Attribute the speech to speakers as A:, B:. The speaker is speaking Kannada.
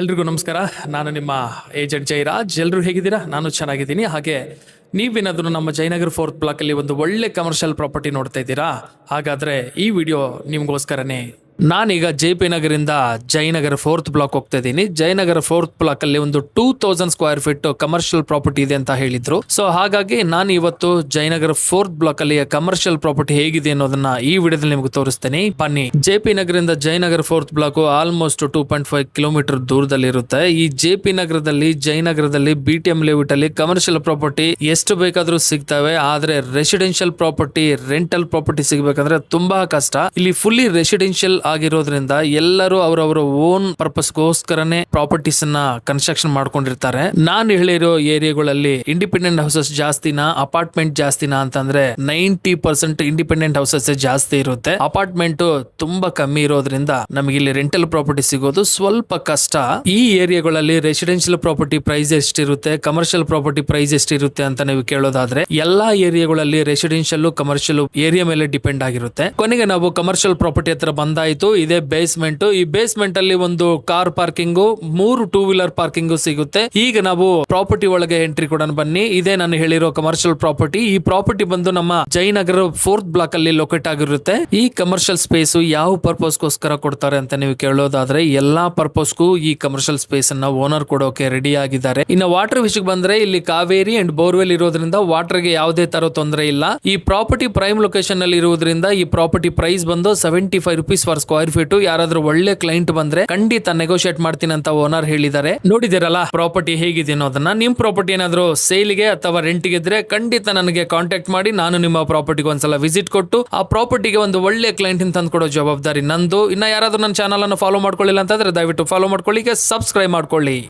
A: ಎಲ್ರಿಗೂ ನಮಸ್ಕಾರ. ನಾನು ನಿಮ್ಮ ಏಜೆಂಟ್ ಜೈರಾಜ್. ಎಲ್ಲರೂ ಹೇಗಿದ್ದೀರಾ? ನಾನು ಚೆನ್ನಾಗಿದ್ದೀನಿ. ಹಾಗೆ ನೀವೇನಾದರೂ ನಮ್ಮ ಜಯನಗರ್ ಫೋರ್ತ್ ಬ್ಲಾಕಲ್ಲಿ ಒಂದು ಒಳ್ಳೆ ಕಮರ್ಷಿಯಲ್ ಪ್ರಾಪರ್ಟಿ ನೋಡ್ತಾ ಇದ್ದೀರಾ? ಹಾಗಾದರೆ ಈ ವಿಡಿಯೋ ನಿಮಗೋಸ್ಕರನೇ ನಾನೀಗ ಜೆ ಪಿ ನಗರಿಂದ ಜಯನಗರ ಫೋರ್ತ್ ಬ್ಲಾಕ್ ಹೋಗ್ತಾ ಇದ್ದೀನಿ. ಜಯನಗರ ಫೋರ್ತ್ ಬ್ಲಾಕ್ ಅಲ್ಲಿ ಒಂದು two thousand square feet commercial property ಇದೆ ಅಂತ ಹೇಳಿದ್ರು. ಸೊ ಹಾಗಾಗಿ ನಾನು ಇವತ್ತು ಜಯನಗರ ಫೋರ್ತ್ ಬ್ಲಾಕ್ ಅಲ್ಲಿ ಕಮರ್ಷಿಯಲ್ ಪ್ರಾಪರ್ಟಿ ಹೇಗಿದೆ ಅನ್ನೋದನ್ನ ಈ ವಿಡಿಯೋದಲ್ಲಿ ನಿಮಗೆ ತೋರಿಸ್ತೇನೆ. ಬನ್ನಿ, ಜೆ ಪಿ ನಗರದಿಂದ Jayanagar fourth block almost two point five kilometre ದೂರದಲ್ಲಿ ಇರುತ್ತೆ. ಈ ಜೆ ಪಿ ನಗರದಲ್ಲಿ, ಜಯನಗರದಲ್ಲಿ ಬಿ ಟಿ ಎಂ ಲೇಔಟ್ ಅಲ್ಲಿ ಕಮರ್ಷಿಯಲ್ ಪ್ರಾಪರ್ಟಿ ಎಷ್ಟು ಬೇಕಾದ್ರೂ ಸಿಗ್ತವೆ. ಆದ್ರೆ ರೆಸಿಡೆನ್ಷಿಯಲ್ ಪ್ರಾಪರ್ಟಿ ರೆಂಟಲ್ ಪ್ರಾಪರ್ಟಿ ಸಿಗ್ಬೇಕಂದ್ರೆ ತುಂಬಾ ಕಷ್ಟ. ಇಲ್ಲಿ ಫುಲ್ಲಿ ರೆಸಿಡೆನ್ಷಿಯಲ್ ಆಗಿರೋದ್ರಿಂದ ಎಲ್ಲರೂ ಅವರವರ ಓನ್ ಪರ್ಪಸ್ಗೋಸ್ಕರನೇ ಪ್ರಾಪರ್ಟೀಸ್ ಅನ್ನ ಕನ್ಸ್ಟ್ರಕ್ಷನ್ ಮಾಡ್ಕೊಂಡಿರ್ತಾರೆ. ನಾನು ಹೇಳಿರೋ ಏರಿಯಾಗಳಲ್ಲಿ ಇಂಡಿಪೆಂಡೆಂಟ್ ಹೌಸಸ್ ಜಾಸ್ತಿನಾ ಅಪಾರ್ಟ್ಮೆಂಟ್ ಜಾಸ್ತಿನಾ ಅಂತಂದ್ರೆ ನೈಂಟಿ ಪರ್ಸೆಂಟ್ ಇಂಡಿಪೆಂಡೆಂಟ್ ಹೌಸಸ್ ಜಾಸ್ತಿ ಇರುತ್ತೆ. ಅಪಾರ್ಟ್ಮೆಂಟ್ ತುಂಬಾ ಕಮ್ಮಿ ಇರೋದ್ರಿಂದ ನಮಗೆ ಇಲ್ಲಿ ರೆಂಟಲ್ ಪ್ರಾಪರ್ಟಿ ಸಿಗೋದು ಸ್ವಲ್ಪ ಕಷ್ಟ. ಈ ಏರಿಯಾಗಳಲ್ಲಿ ರೆಸಿಡೆನ್ಷಿಯಲ್ ಪ್ರಾಪರ್ಟಿ ಪ್ರೈಸ್ ಎಷ್ಟಿರುತ್ತೆ ಕಮರ್ಷಿಯಲ್ ಪ್ರಾಪರ್ಟಿ ಪ್ರೈಸ್ ಎಷ್ಟಿರುತ್ತೆ ಅಂತ ನೀವು ಕೇಳೋದಾದ್ರೆ ಎಲ್ಲಾ ಏರಿಯಾಗಳಲ್ಲಿ ರೆಸಿಡೆನ್ಶಿಯಲ್ ಕಮರ್ಷಿಯಲ್ ಏರಿಯಾ ಮೇಲೆ ಡಿಪೆಂಡ್ ಆಗಿರುತ್ತೆ. ಕೊನೆಗೆ ನಾವು ಕಮರ್ಷಿಯಲ್ ಪ್ರಾಪರ್ಟಿ ಹತ್ರ ಬಂದಾಯ್ತು ಇದೇ ಬೇಸ್ಮೆಂಟ್ ಈ ಬೇಸ್ಮೆಂಟ್ ಅಲ್ಲಿ ಒಂದು ಕಾರ್ ಪಾರ್ಕಿಂಗ್ ಮೂರು ಟೂ ವೀಲರ್ ಪಾರ್ಕಿಂಗ್ ಸಿಗುತ್ತೆ. ಈಗ ನಾವು ಪ್ರಾಪರ್ಟಿ ಒಳಗೆ ಎಂಟ್ರಿ ಕೂಡ ಬನ್ನಿ. ಇದೇ ನಾನು ಹೇಳಿರೋ ಕಮರ್ಷಿಯಲ್ ಪ್ರಾಪರ್ಟಿ ಈ ಪ್ರಾಪರ್ಟಿ ಬಂದು ನಮ್ಮ ಜಯನಗರ ಫೋರ್ತ್ ಬ್ಲಾಕ್ ಅಲ್ಲಿ ಲೊಕೇಟ್ ಆಗಿರುತ್ತೆ. ಈ ಕಮರ್ಷಿಯಲ್ ಸ್ಪೇಸ್ ಯಾವ ಪರ್ಪಸ್ಗೋಸ್ಕರ ಕೊಡ್ತಾರೆ ಅಂತ ನೀವು ಕೇಳೋದಾದ್ರೆ, ಎಲ್ಲಾ ಪರ್ಪಸ್ಗೂ ಈ ಕಮರ್ಷಿಯಲ್ ಸ್ಪೇಸ್ ಅನ್ನ ಓನರ್ ಕೊಡೋಕೆ ರೆಡಿ ಆಗಿದ್ದಾರೆ. ಇನ್ನು ವಾಟರ್ ವಿಷಯಕ್ಕೆ ಬಂದ್ರೆ, ಇಲ್ಲಿ ಕಾವೇರಿ ಅಂಡ್ ಬೋರ್ವೆಲ್ ಇರೋದ್ರಿಂದ ವಾಟರ್ಗೆ ಯಾವುದೇ ತರ ತೊಂದರೆ ಇಲ್ಲ. ಈ ಪ್ರಾಪರ್ಟಿ ಪ್ರೈಮ್ ಲೊಕೇಶನ್ ಅಲ್ಲಿ ಇರುವುದರಿಂದ ಈ ಪ್ರಾಪರ್ಟಿ ಪ್ರೈಸ್ ಬಂದು seventy five rupees per square feet ಯಾರಾದ್ರೂ ಒಳ್ಳೆ ಕ್ಲೈಂಟ್ ಬಂದ್ರೆ ಖಂಡಿತ ನೆಗೋಷಿಯೇಟ್ ಮಾಡ್ತೀನಿ ಅಂತ ಓನರ್ ಹೇಳಿದ್ದಾರೆ. ನೋಡಿದಿರಲ್ಲ ಪ್ರಾಪರ್ಟಿ ಹೇಗಿದೆ ಅನ್ನೋದನ್ನ. ನಿಮ್ ಪ್ರಾಪರ್ಟಿ ಏನಾದ್ರು ಸೇಲ್ಗೆ ಅಥವಾ ರೆಂಟ್ಗೆ ಇದ್ರೆ ಖಂಡಿತ ನನಗೆ ಕಾಂಟ್ಯಾಕ್ಟ್ ಮಾಡಿ, ನಾನು ನಿಮ್ಮ ಪ್ರಾಪರ್ಟಿಗೆ ಒಂದ್ಸಲ ವಿಸಿಟ್ ಕೊಟ್ಟು, ಆ ಪ್ರಾಪರ್ಟಿಗೆ ಒಂದು ಒಳ್ಳೆ ಕ್ಲೈಂಟ್ ತಂದ್ಕೊಡೋ ಜವಾಬ್ದಾರಿ ನಂದು. ಇನ್ನ ಯಾರಾದ್ರೂ ನನ್ನ ಚಾನಲ್ ಅನ್ನು ಫಾಲೋ ಮಾಡ್ಕೊಳ್ಳಿಲ್ಲ ಅಂತಂದ್ರೆ ದಯವಿಟ್ಟು ಫಾಲೋ ಮಾಡ್ಕೊಳ್ಳಿ ಸಬ್ಸ್ಕ್ರೈಬ್ ಮಾಡ್ಕೊಳ್ಳಿ.